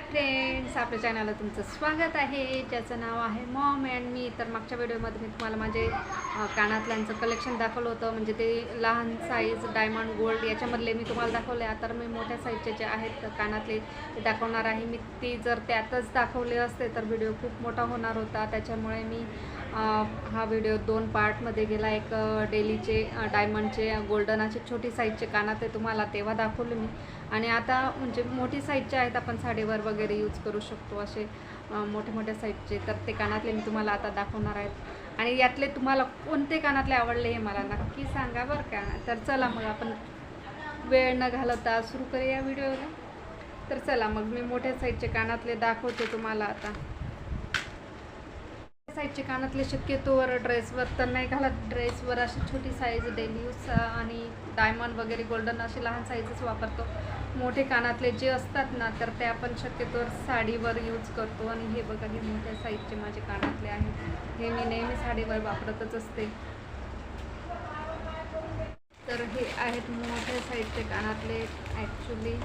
Friends आपल्या चॅनलला तुमचं स्वागत आहे. ज्याचं नाव आहे मॉम अँड मी. तर मागच्या व्हिडिओमध्ये मी तुम्हाला माझे कानातल्यांचं कलेक्शन दाखवलं होतं. म्हणजे ते लहान साईज डायमंड गोल्ड याच्यामधले मी तुम्हाला दाखवले. आता मी मोठ्या साईजचे जे आहेत कानातले ते दाखवणार आहे. मी ती जर त्यातच दाखवले असते तर व्हिडिओ खूप मोठा होणार होता. त्याच्यामुळे मी हा व्हिडिओ दोन पार्टमध्ये गेला. एक डेलीचे डायमंडचे गोल्डन असे छोटी साईजचे कानातले तुम्हाला तेव्हा दाखवले मी. आणि आता म्हणजे मोठी साईजचे आहेत आपण साडीवर वगैरे यूज करू शकतो असे मोठ्या मोठ्या साईजचे तर ते कानातले मी तुम्हाला आता दाखवणार आहेत. आणि यातले तुम्हाला कोणते कानातले आवडले हे मला नक्की सांगा बरं का. तर चला मग आपण वेळ न घालवता सुरू करूया व्हिडिओला तर चला मग मी मोठ्या साईजचे कानातले दाखवते तुम्हाला आता. साईजचे कानातले शक्यतोवर ड्रेसवर तर नाही घालत. ड्रेसवर अशी छोटी साईज डेली यूज आणि डायमंड वगैरे गोल्डन असे लहान साईजच वापरतो. मोठे कानातले जे असतात ना तर ते आपण शक्यतोवर साडीवर यूज करतो. आणि हे बघा हे मोठ्या साईजचे माझे कानातले आहेत हे मी नेहमी साडीवर वापरतच असते. तर हे आहेत मोठ्या साईजचे कानातले ॲक्च्युली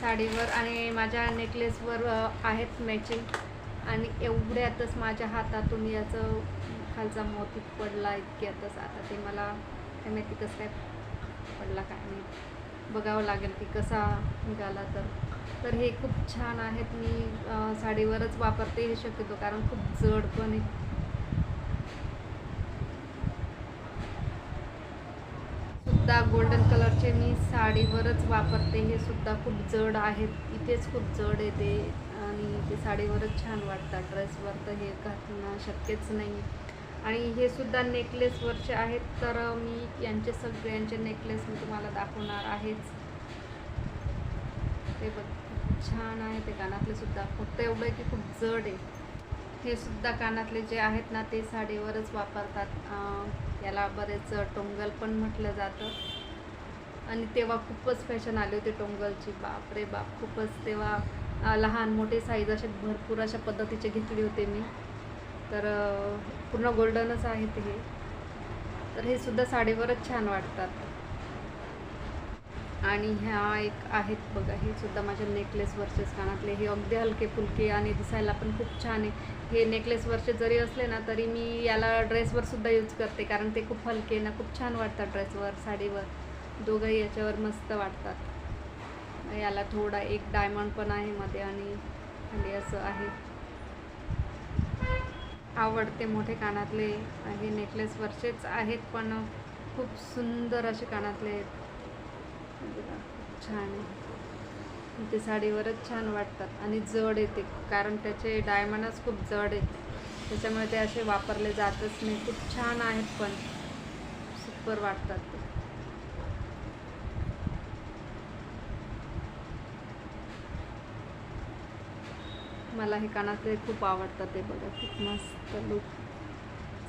साडीवर. आणि माझ्या नेकलेसवर आहेत मॅचिंग आणि एवढ्यातच माझ्या हातातून याचं खालचा मोती पडला इतक्यातच आता ते मला काय माहिती कसं काय पडला काय नाही. बघावं लागेल की कसा निघाला तर. तर हे खूप छान आहेत. मी साडीवरच वापरते हे शक्यतो कारण खूप जड पण आहे. सुद्धा गोल्डन कलरचे मी साडीवरच वापरते. हे सुद्धा खूप जड आहेत. इथेच खूप जड येते आणि ते साडीवरच छान वाटतात. ड्रेसवर तर हे घालणं शक्यच नाही आणि हे सुद्धा नेकलेसवरचे आहेत तर मी यांचे सगळ्यांचे नेकलेस मी तुम्हाला दाखवणार आहेच. ते बघ छान आहे ते कानातले सुद्धा. फक्त एवढं आहे की खूप जड आहे. हे सुद्धा कानातले जे आहेत ना ते साडीवरच वापरतात. याला बरेच टोंगल पण म्हटलं जातं. आणि तेव्हा खूपच फॅशन आली होती टोंगलची. बाप रे बाप खूपच. तेव्हा लहान मोठे साईज असे भरपूर अशा पद्धतीचे घेतले होते मी. तर पूर्ण गोल्डनच आहेत हे तर हे सुद्धा साडीवरच छान वाटतात. आणि ह्या एक आहेत बघा हे सुद्धा माझ्या नेकलेसवरचेच कानातले. हे अगदी हलके फुलके आणि दिसायला पण खूप छान आहे. हे नेकलेसवरचे जरी असले ना तरी मी याला ड्रेसवर सुद्धा यूज करते कारण ते खूप हलके ना खूप छान वाटतात ड्रेसवर साडीवर. दोघंही याच्यावर मस्त वाटतात. याला थोडा एक डायमंड पण आहे मध्ये आणि खाली असं आहे. आवडते मोठे कानातले हे नेकलेसवरचेच आहेत पण खूप सुंदर असे कानातले आहेत. म्हणजे छान आहे. ते साडीवरच छान वाटतात आणि जड येते कारण त्याचे डायमंडच खूप जड आहेत. त्याच्यामुळे ते असे वापरले जातच नाही. खूप छान आहेत पण. सुपर वाटतात ते मला हे कानातले खूप आवडतात ते बघा खूप मस्त लुक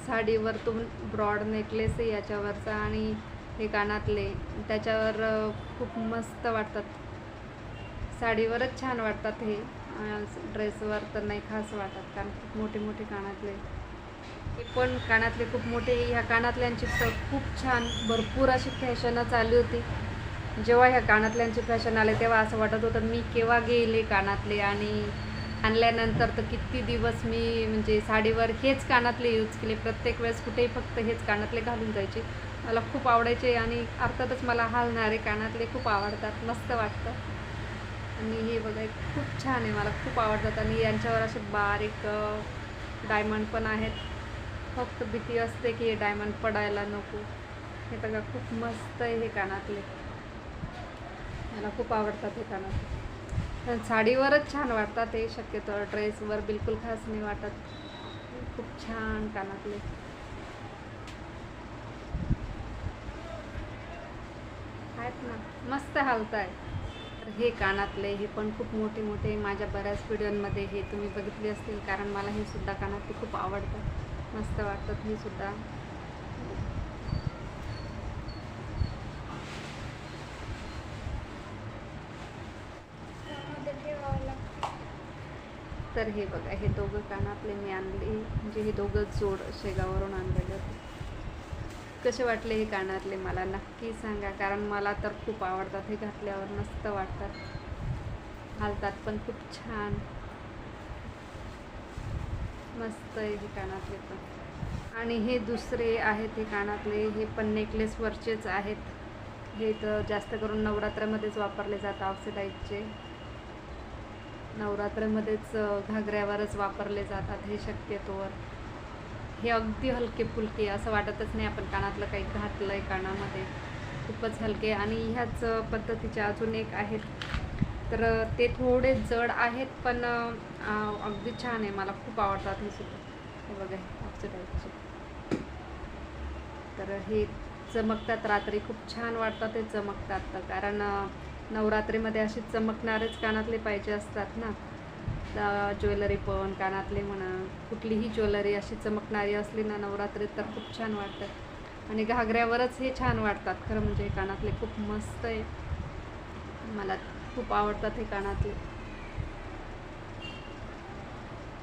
साडीवर तो ब्रॉड नेकलेस आहे याच्यावरचा आणि हे कानातले. त्याच्यावर खूप मस्त वाटतात. साडीवरच छान वाटतात हे. ड्रेसवर तर नाही खास वाटत कारण खूप मोठे मोठे कानातले. हे पण कानातले खूप मोठे ह्या कानातल्यांची खूप छान भरपूर अशी फॅशनं चालली होती. जेव्हा ह्या कानातल्यांची फॅशन आले तेव्हा असं वाटत होतं मी केव्हा गेले कानातले आणि आणल्यानंतर तर किती दिवस मी म्हणजे साडीवर हेच कानातले यूज केले. प्रत्येक वेळेस कुठेही फक्त हेच कानातले घालून जायचे. मला खूप आवडायचे आणि अर्थातच मला हालणारे कानातले खूप आवडतात. मस्त वाटतं. आणि हे बघा खूप छान आहे. मला खूप आवडतात. आणि यांच्यावर असे बारीक डायमंड पण आहेत. फक्त भीती असते की हे डायमंड पडायला नको. हे बघा खूप मस्त आहे हे कानातले. मला खूप आवडतात हे कानातले. साडीवरच छान वाटतात ते शक्यतो ड्रेसवर बिलकुल खास नाही वाटत. खूप छान कानातले. आहेत ना मस्त हालत आहे तर हे कानातले हे पण खूप मोठे मोठे माझ्या बऱ्याच व्हिडिओमध्ये हे तुम्ही बघितले असतील कारण मला हे सुद्धा कानातले खूप आवडतात. मस्त वाटतात हे सुद्धा. तर हे बघा हे दोघं कानातले मी आणले म्हणजे हे दोघं जोड शेगावरून आणलेले होते. कसे वाटले हे कानातले मला? नक्की सांगा कारण मला तर खूप आवडतात हे घातल्यावर मस्त वाटतात. हालतात पण खूप छान. मस्त आहे हे कानातले पण. आणि हे दुसरे आहेत हे कानातले हे पण नेकलेसवरचेच आहेत. हे तर जास्त करून नवरात्रामध्येच वापरले जातात ऑक्सिडाईजचे नवरात्रमध्येच घागऱ्यावरच वापरले जातात हे शक्यतोवर. हे अगदी हलके फुलके असं वाटतच नाही आपण कानातलं काही घातलं आहे कानामध्ये. खूपच हलके आणि ह्याच पद्धतीचे अजून एक आहेत. तर ते थोडे जड आहेत पण अगदी छान आहे. मला खूप आवडतात हे सुद्धा. हे बघा ऑक्सिडाईजचे तर हे चमकतात रात्री. खूप छान वाटतात ते चमकतात. तर कारण नवरात्रीमध्ये अशी चमकणारेच कानातले पाहिजे असतात ना? ज्वेलरी पण कानातले म्हणा कुठलीही ज्वेलरी अशी चमकणारी असली ना नवरात्रीत तर खूप छान वाटतं. आणि घागऱ्यावरच हे छान वाटतात. खरं म्हणजे हे कानातले खूप मस्त आहे. मला खूप आवडतात हे कानातले.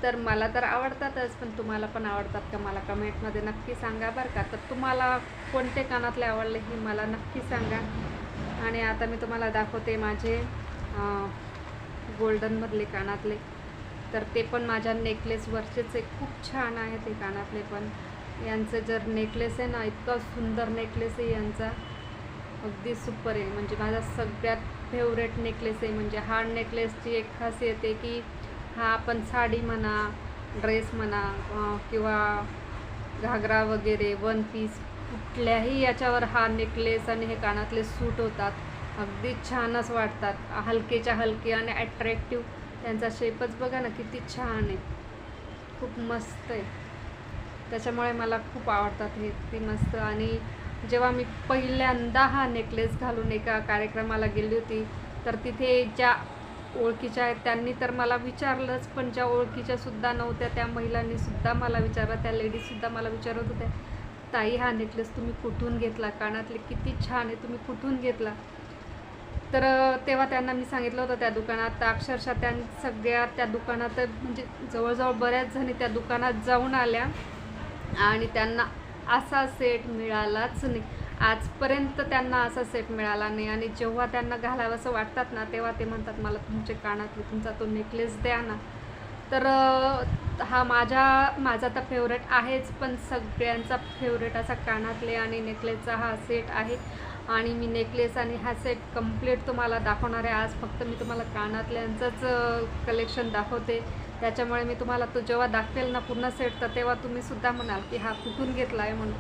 तर मला तर आवडतातच पण तुम्हाला पण आवडतात का? मला कमेंटमध्ये नक्की सांगा बरं का. तर तुम्हाला कोणते कानातले आवडले हे मला नक्की सांगा. आणि आता मी तुम्हाला दाखवते माझे गोल्डनमधले कानातले. तर ते पण माझ्या नेकलेसवरचेच एक खूप छान आहेत ते कानातले पण. यांचं जर नेकलेस आहे ना इतका सुंदर नेकलेस आहे यांचा. अगदी सुपर आहे. म्हणजे माझा सगळ्यात फेवरेट नेकलेस आहे. म्हणजे हा नेकलेसची एक खासियत आहे की हा आपण साडी म्हणा ड्रेस म्हणा किंवा घागरा वगैरे वन पीस कुठल्याही याच्यावर हा नेकलेस आणि हे कानातले सूट होतात. अगदी छानच वाटतात. हलकेच्या हलके आणि ॲट्रॅक्टिव्ह त्यांचा शेपच बघा ना किती छान आहे. खूप मस्त आहे. त्याच्यामुळे मला खूप आवडतात हे. ती मस्त. आणि जेव्हा मी पहिल्यांदा हा नेकलेस घालून एका कार्यक्रमाला गेली होती तर तिथे ज्या ओळखीच्या आहेत त्यांनी तर मला विचारलंच पण ज्या ओळखीच्या सुद्धा नव्हत्या त्या महिलांनी सुद्धा मला विचारलं त्या लेडीजसुद्धा मला विचारत होत्या. ताई हा नेकलेस तुम्ही कुठून घेतला? कानातले किती छान आहे तुम्ही कुठून घेतला? तर तेव्हा त्यांना मी सांगितलं होतं त्या दुकानात. तर अक्षरशः त्या सगळ्या त्या दुकानात म्हणजे जवळजवळ बऱ्याच जणी त्या दुकानात जाऊन आल्या. आणि त्यांना असा सेट मिळालाच नाही. आजपर्यंत त्यांना असा सेट मिळाला नाही. आणि जेव्हा त्यांना घालावंसं वाटतात ना तेव्हा ते म्हणतात मला तुमचे कानातले तुमचा तो नेकलेस द्या ना. तर हा माझ्या माझा तर फेवरेट आहेच पण सगळ्यांचा फेवरेट असा कानातले आणि नेकलेसचा हा सेट आहे. आणि मी नेकलेस आणि हा सेट कंप्लीट तुम्हाला दाखवणार आहे. आज फक्त मी तुम्हाला कानातल्यांचंच कलेक्शन दाखवते. त्याच्यामुळे मी तुम्हाला तो जेव्हा दाखवेल ना पूर्ण सेट तर तेव्हा तुम्ही सुद्धा म्हणाल की हा कुठून घेतला आहे म्हणून.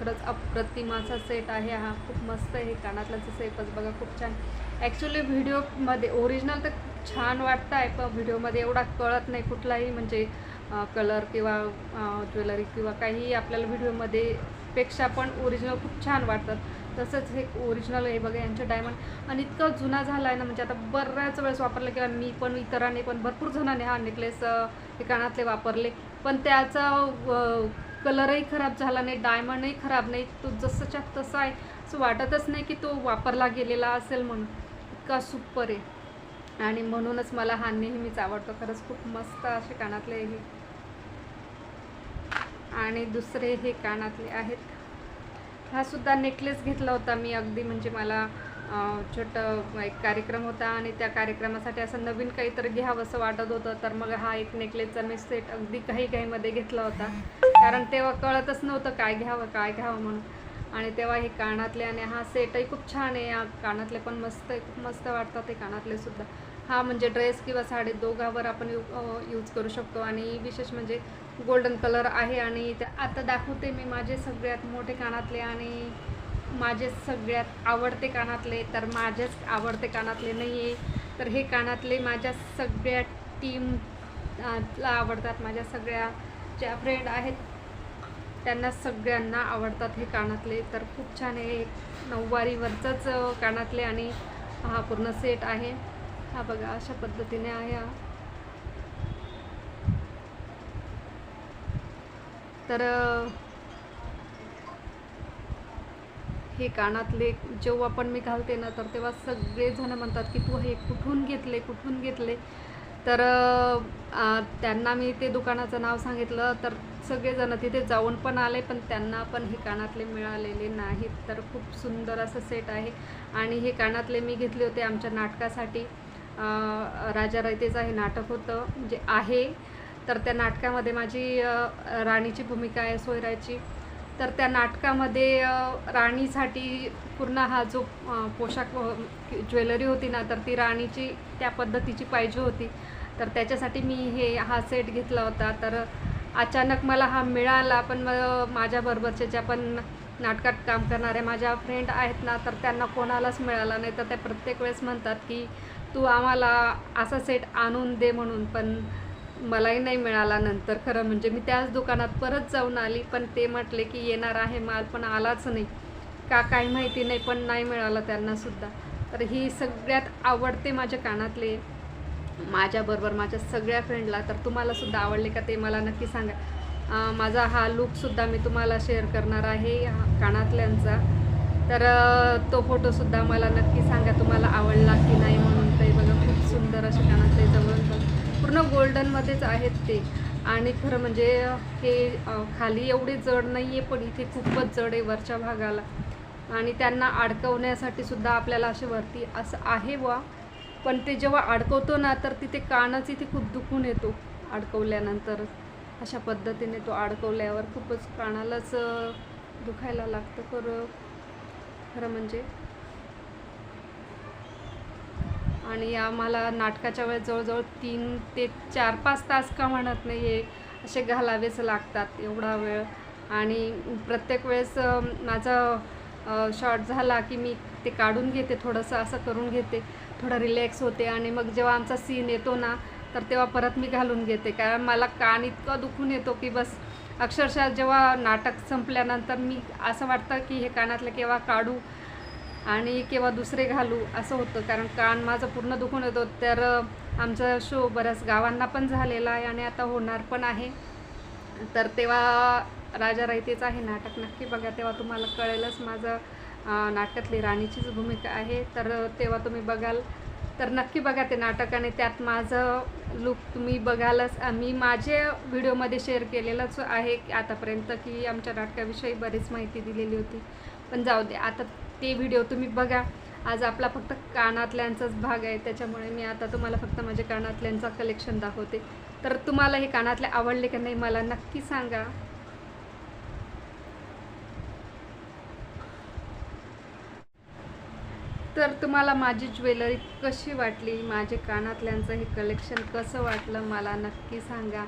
खरंच अप्रतिमाचा सेट आहे हा. खूप मस्त आहे. कानातल्याचा सेटच बघा खूप छान. ॲक्च्युली व्हिडिओमध्ये ओरिजिनल तर छान वाटतं आहे पण व्हिडिओमध्ये एवढा कळत नाही कुठलाही म्हणजे कलर किंवा ज्वेलरी किंवा काही आपल्याला व्हिडिओमध्ये पेक्षा पण ओरिजिनल खूप छान वाटतात. तसंच हे ओरिजिनल हे बघा यांचे डायमंड आणि इतकं जुना झाला आहे ना म्हणजे आता बऱ्याच वेळेस वापरलं किंवा मी पण इतरांनी पण भरपूर जणांनी हा नेकलेस हे कानातले वापरले. पण त्याचा कलरही खराब झाला नाही डायमंडही खराब नाही तो जसंच्या तसा आहे. असं वाटतच नाही की तो वापरला गेलेला असेल म्हणून. इतका सुपर आहे. आणि म्हणूनच मला हा नेहमीच आवडतो. खरंच खूप मस्त असे कानातले हे. आणि दुसरे हे कानातले आहेत. हा सुद्धा नेकलेस घेतला होता मी अगदी. म्हणजे मला छोटं एक कार्यक्रम होता आणि त्या कार्यक्रमासाठी असं नवीन काहीतरी घ्यावं असं वाटत होतं. तर मग हा एक नेकलेसचा मी सेट अगदी काही काहीमध्ये घेतला होता. कारण तेव्हा कळतच नव्हतं काय घ्यावं काय घ्यावं म्हणून. आणि तेव्हा हे कानातले आणि हा सेटही खूप छान आहे. या कानातले पण मस्त आहे. खूप मस्त वाटतात ते कानातले सुद्धा. हा म्हणजे ड्रेस किंवा साडी दोघावर आपण यू यूज करू शकतो. आणि विशेष म्हणजे गोल्डन कलर आहे आणि आता दाखवते मी माझे सगळ्यात मोठे कानातले आणि माझे सगळ्यात आवडते कानातले. तर माझेच आवडते कानातले नाही आहे तर हे कानातले माझ्या सगळ्या टीम ला आवडतात. माझ्या सगळ्या ज्या फ्रेंड आहेत त्यांना सगळ्यांना आवडतात हे कानातले. तर खूप छान आहे. नऊवारीवरचंच कानातले आणि हा पूर्ण सेट आहे. हा बघा अशा पद्धतीने आहे हा. तर हे कानातले जेव्हा पण मी घालते ना तर तेव्हा सगळेजण म्हणतात की तू हे कुठून घेतले कुठून घेतले? तर त्यांना मी ते दुकानाचं नाव सांगितलं तर सगळेजण तिथे जाऊन पण आले पण त्यांना पण हे कानातले मिळालेले नाहीत. तर खूप सुंदर असं सेट आहे. आणि हे कानातले मी घेतले होते आमच्या नाटकासाठी. राजा रयतेचं हे नाटक होतं म्हणजे आहे तर त्या नाटकामध्ये माझी राणीची भूमिका आहे सोयराची. तर त्या नाटकामध्ये राणीसाठी पूर्ण हा जो पोशाख ज्वेलरी होती ना तर ती राणीची त्या पद्धतीची पाहिजे होती. तर त्याच्यासाठी मी हे हा सेट घेतला होता. तर अचानक मला हा मिळाला पण मग माझ्याबरोबरचे ज्या पण नाटकात काम करणारे माझ्या फ्रेंड आहेत ना तर त्यांना कोणालाच मिळाला नाही. तर त्या प्रत्येक वेळेस म्हणतात की तू आम्हाला असा सेट आणून दे म्हणून पण मलाही नाही मिळाला नंतर खरं म्हणजे. मी त्याच दुकानात परत जाऊन आली पण ते म्हटले की येणार आहे माल पण आलाच नाही. का काही माहिती नाही पण नाही मिळालं त्यांनासुद्धा तर ही सगळ्यात आवडते माझ्या कानातले माझ्याबरोबर माझ्या सगळ्या फ्रेंडला तर तुम्हालासुद्धा आवडले का ते मला नक्की सांगा. माझा हा लुकसुद्धा मी तुम्हाला शेअर करणार आहे हा कानातल्यांचा. तर तो फोटोसुद्धा मला नक्की सांगा तुम्हाला आवडला की नाही म्हणून. सुंदर असे कानातले जवळून पण पूर्ण गोल्डनमध्येच आहेत ते. आणि खरं म्हणजे हे खाली एवढे जड नाही आहे पण इथे खूपच जड आहे वरच्या भागाला. आणि त्यांना अडकवण्यासाठी सुद्धा आपल्याला असे वरती असं आहे वा पण ते जेव्हा अडकवतो ना तर तिथे कानच इथे खूप दुखून येतो अडकवल्यानंतर. अशा पद्धतीने तो अडकवल्यावर खूपच कानालाच दुखायला लागतं खरं. खरं म्हणजे आणि आम्हाला नाटकाच्या वेळेस जवळजवळ तीन ते चार पाच तास का म्हणत नाही हे असे घालावेच लागतात एवढा वेळ. आणि प्रत्येक वेळेस माझा शॉर्ट झाला की मी ते काढून घेते थोडंसं असं करून घेते थोडं रिलॅक्स होते आणि मग जेव्हा आमचा सीन येतो ना तर तेव्हा परत मी घालून घेते. कारण मला कान इतकं दुखून येतो की बस अक्षरशः जेव्हा नाटक संपल्यानंतर मी असं वाटतं की हे कानातलं केव्हा काढू आणि केव्हा दुसरे घालू असं होतं. कारण कान माझं पूर्ण दुखून येतो. तर आमचा शो बऱ्याच गावांना पण झालेला आहे आणि आता होणार पण आहे. तर तेव्हा राजा रायतेचं आहे नाटक नक्की बघा. तेव्हा तुम्हाला कळेलच माझं नाटकातली राणीचीच भूमिका आहे. तर तेव्हा तुम्ही बघाल. तर नक्की बघा ते नाटक आणि त्यात माझं लुक तुम्ही बघालच. मी माझे व्हिडिओमध्ये शेअर केलेलंच आहे आतापर्यंत की आमच्या नाटकाविषयी बरीच माहिती दिलेली होती. पण जाऊ दे. आता ते व्हिडिओ तुम्ही बघा. आज आपला फक्त कानातल्यांचाच भाग आहे. त्याच्यामुळे मी आता तुम्हाला फक्त माझ्या कानातल्यांचा कलेक्शन दाखवते. तर तुम्हाला हे कानातले आवडले का नाही मला नक्की सांगा. तर तुम्हाला माझी ज्वेलरी कशी वाटली? माझे कानातल्यांचं हे कलेक्शन कसं वाटलं? मला नक्की सांगा.